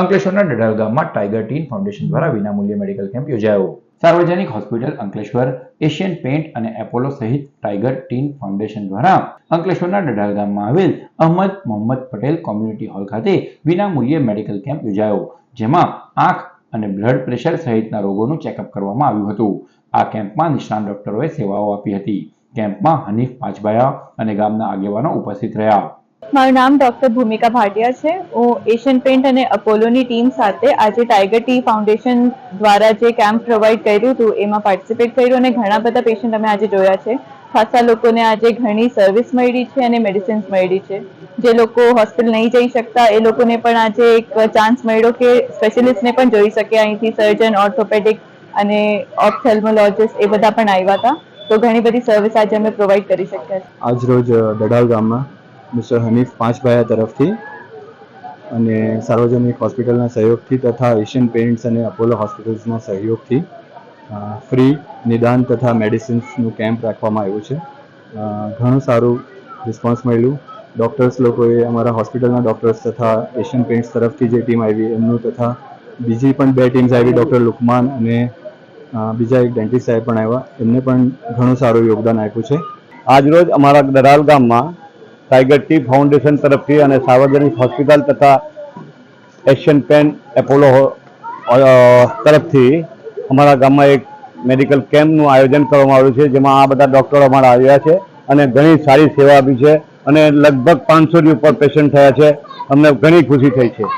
અંકલેશ્વરના ડડાલ ગામમાં tiger tin foundation દ્વારા વિનામૂલ્યે મેડિકલ કેમ્પ યોજાયો. સાર્વજનિક હોસ્પિટલ અંકલેશ્વર, એશિયન પેન્ટ અને એપોલો સહિત ટાઈગર ટીન ફાઉન્ડેશન દ્વારા અંકલેશ્વરના ડડાલ ગામમાં આવેલ અહમદ મોહમ્મદ પટેલ કોમ્યુનિટી હોલ ખાતે વિનામૂલ્યે મેડિકલ કેમ્પ યોજાયો, જેમાં આંખ અને બ્લડ પ્રેશર સહિતના રોગોનું ચેકઅપ કરવામાં આવ્યું હતું. આ કેમ્પમાં નિષ્ણાત ડોક્ટરોએ સેવાઓ આપી હતી. કેમ્પમાં હનીફ પાંચભાયા અને ગામના આગેવાનો ઉપસ્થિત રહ્યા. મારું નામ ડોક્ટર ભૂમિકા ભાટિયા છે. હું એશિયન પેન્ટ અને અપોલોની ટીમ સાથે આજે ટાઈગર ટી ફાઉન્ડેશન દ્વારા જે કેમ્પ પ્રોવાઈડ કર્યું હતું, એમાં પાર્ટિસિપેટ કર્યું અને ઘણા બધા પેશન્ટ અમે આજે જોયા છે. ખાસા લોકોને આજે ઘણી સર્વિસ મળી છે અને મેડિસિન્સ મળી છે. જે લોકો હોસ્પિટલ નહીં જઈ શકતા, એ લોકોને પણ આજે એક ચાન્સ મળ્યો કે સ્પેશિયલિસ્ટને પણ જોઈ શકે. અહીંથી સર્જન, ઓર્થોપેડિક અને ઓપ્થેલ્મોલોજિસ્ટ એ બધા પણ આવ્યા હતા. તો ઘણી બધી સર્વિસ આજે અમે પ્રોવાઈડ કરી શક્યા આજ રોજ દડાલ ગામમાં મિસ્ટર હનીફ પાંચભાયા તરફથી અને સાર્વજનિક હોસ્પિટલના સહયોગથી તથા એશિયન પેઇન્ટ્સ અને અપોલો હોસ્પિટલ્સના સહયોગથી ફ્રી નિદાન તથા મેડિસિન્સનું કેમ્પ રાખવામાં આવ્યું છે. ઘણું સારું રિસ્પોન્સ મળ્યું. ડૉક્ટર્સ લોકોએ અમારા હોસ્પિટલના ડૉક્ટર્સ તથા એશિયન પેન્ટ્સ તરફથી જે ટીમ આવી એમનું તથા બીજી પણ બે ટીમ્સ આવી, ડૉક્ટર લુકમાન અને બીજા એક ડેન્ટિસ્ટ સાહેબ પણ આવ્યા. એમને પણ ઘણું સારું યોગદાન આપ્યું છે. આજરોજ અમારા દરાલ ગામમાં ટાઈગર ટી ફાઉન્ડેશન તરફથી અને સાર્વજનિક હોસ્પિટલ તથા એશિયન પેન એપોલો તરફથી અમારા ગામમાં એક મેડિકલ કેમ્પનું આયોજન કરવામાં આવ્યું છે, જેમાં આ બધા ડૉક્ટરો અમારા આવ્યા છે અને ઘણી સારી સેવા આપી છે અને લગભગ પાંચસોની ઉપર પેશન્ટ થયા છે. અમને ઘણી ખુશી થઈ છે.